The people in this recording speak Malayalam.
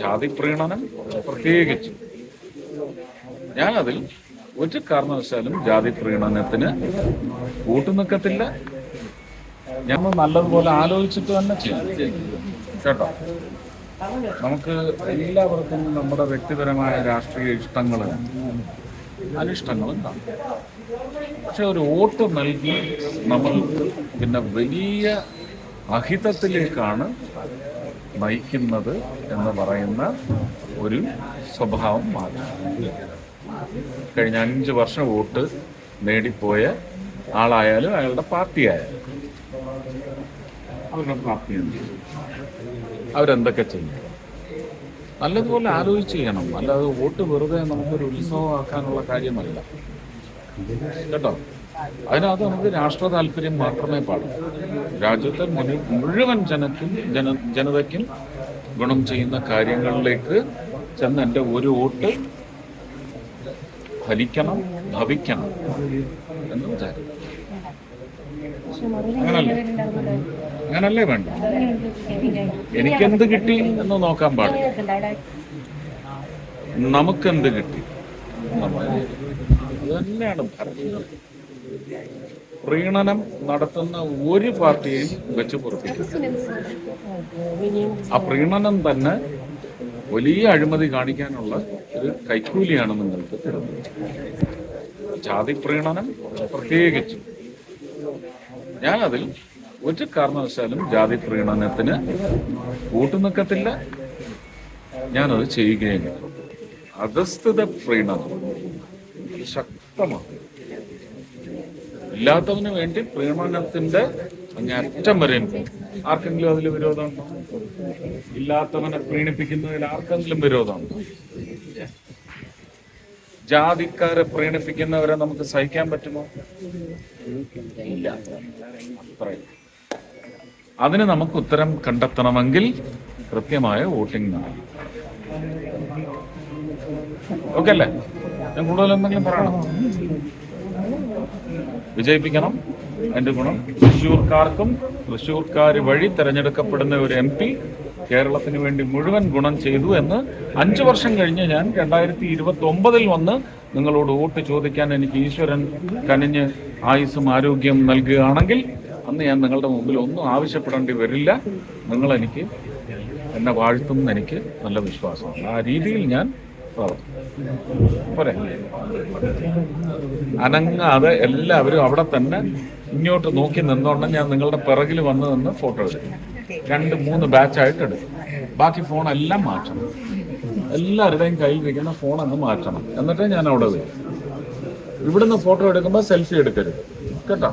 ജാതി പ്രീണനം പ്രത്യേകിച്ച്. അതിൽ ഒരു കാരണവശാലും ജാതി പ്രീണനത്തിന് കൂട്ടുനിൽക്കത്തില്ല ഞാൻ നല്ലതുപോലെ ആലോചിച്ചിട്ട് തന്നെ ചെയ്യും. കേട്ടോ? നമുക്ക് എല്ലാവർക്കും നമ്മുടെ വ്യക്തിപരമായ രാഷ്ട്രീയ ഇഷ്ടങ്ങളും അനിഷ്ടങ്ങളും കാണും. പക്ഷെ ഒരു വോട്ട് നൽകി നമ്മൾ പിന്നെ വലിയ അഹിതത്തിലേക്കാണ് നയിക്കുന്നത് എന്ന് പറയുന്ന ഒരു സ്വഭാവം മാറി കഴിഞ്ഞ അഞ്ച് വർഷം വോട്ട് നേടിപ്പോയ ആളായാലും അയാളുടെ പാർട്ടി ആയാലും അവരുടെ പാർട്ടി? അവരെന്തൊക്കെ ചെയ്യും? നല്ലതുപോലെ ആലോചിച്ച് ചെയ്യണം അല്ലാതെ വോട്ട് വെറുതെ നമുക്കൊരു ഉത്സവമാക്കാനുള്ള കാര്യമല്ല. കേട്ടോ? അതിനകത്ത് നമുക്ക് രാഷ്ട്ര താല്പര്യം മാത്രമേ പാടും രാജ്യത്തെ മുഴു- മുഴുവൻ ജനക്കും ജന ജനതയ്ക്കും ഗുണം ചെയ്യുന്ന കാര്യങ്ങളിലേക്ക് ചെന്ന് എന്റെ ഒരു വോട്ട് ഫലിക്കണം ഭവിക്കണം എന്ന് വിചാരിക്കും. അങ്ങനല്ലേ? അങ്ങനല്ലേ വേണ്ട എനിക്കെന്ത് കിട്ടി എന്ന് നോക്കാൻ പാടില്ല. നമുക്കെന്ത് കിട്ടി? തന്നെയാണ് പ്രീണനം നടത്തുന്ന ഒരു പാർട്ടിയെയും വെച്ച് പൊറപ്പിക്കും ആ പ്രീണനം തന്നെ വലിയ അഴിമതി കാണിക്കാനുള്ള ഒരു കൈക്കൂലിയാണ് നിങ്ങൾക്ക് ജാതി പ്രീണനം പ്രത്യേകിച്ച്. ഞാനതിൽ ഒരു കാരണവശാലും ജാതി പ്രീണനത്തിന് കൂട്ടുനിൽക്കത്തില്ല ഞാനത് ചെയ്യുകയും അധസ്ഥിത പ്രീണനം. ശക്തമാണ് ഇല്ലാത്തവന് വേണ്ടി പ്രീണനത്തിന്റെ അങ്ങേയറ്റം വരെ ആർക്കെങ്കിലും അതിൽ വിരോധമുണ്ടോ ഇല്ലാത്തവനെ പ്രീണിപ്പിക്കുന്നതിൽ ആർക്കെങ്കിലും വിരോധമുണ്ടോ ജാതിക്കാരെ പ്രീണിപ്പിക്കുന്നവരെ നമുക്ക് സഹിക്കാൻ പറ്റുമോ? ഇല്ല. അതിന് നമുക്ക് ഉത്തരം കണ്ടെത്തണമെങ്കിൽ കൃത്യമായ വോട്ടിംഗ് ഓക്കെ അല്ലേ? ഞാൻ കൂടുതൽ എന്തെങ്കിലും പറയണം? വിജയിപ്പിക്കണം. എന്റെ ഗുണം തൃശ്ശൂർക്കാർക്കും തൃശ്ശൂർക്കാർ വഴി തെരഞ്ഞെടുക്കപ്പെടുന്ന ഒരു എം പി കേരളത്തിന് വേണ്ടി മുഴുവൻ ഗുണം ചെയ്തു എന്ന് അഞ്ചു വർഷം കഴിഞ്ഞ് ഞാൻ രണ്ടായിരത്തി ഇരുപത്തി ഒമ്പതിൽ വന്ന് നിങ്ങളോട് വോട്ട് ചോദിക്കാൻ എനിക്ക് ഈശ്വരൻ കനിഞ്ഞ് ആയുസ്സും ആരോഗ്യം നൽകുകയാണെങ്കിൽ അന്ന് ഞാൻ നിങ്ങളുടെ മുമ്പിൽ ഒന്നും ആവശ്യപ്പെടേണ്ടി വരില്ല. നിങ്ങൾ എനിക്ക് എന്നെ വാഴ്ത്തും എന്ന് എനിക്ക് നല്ല വിശ്വാസമാണ്. ആ രീതിയിൽ ഞാൻ പോരെ. അനങ്ങാതെ എല്ലാവരും അവിടെ തന്നെ ഇങ്ങോട്ട് നോക്കി നിന്നോണ്ട് ഞാൻ നിങ്ങളുടെ പിറകിൽ വന്ന് നിന്ന് ഫോട്ടോ എടുക്കും. രണ്ട് മൂന്ന് ബാച്ചായിട്ട് എടുക്കും. ബാക്കി ഫോൺ എല്ലാം മാറ്റണം. എല്ലാവരുടെയും കയ്യിൽ ഇരിക്കുന്ന ഫോൺ അങ്ങ് മാറ്റണം. എന്നിട്ടേ ഞാൻ അവിടെ വരും. ഇവിടുന്ന് ഫോട്ടോ എടുക്കുമ്പോൾ സെൽഫി എടുക്കരുത്. കേട്ടോ?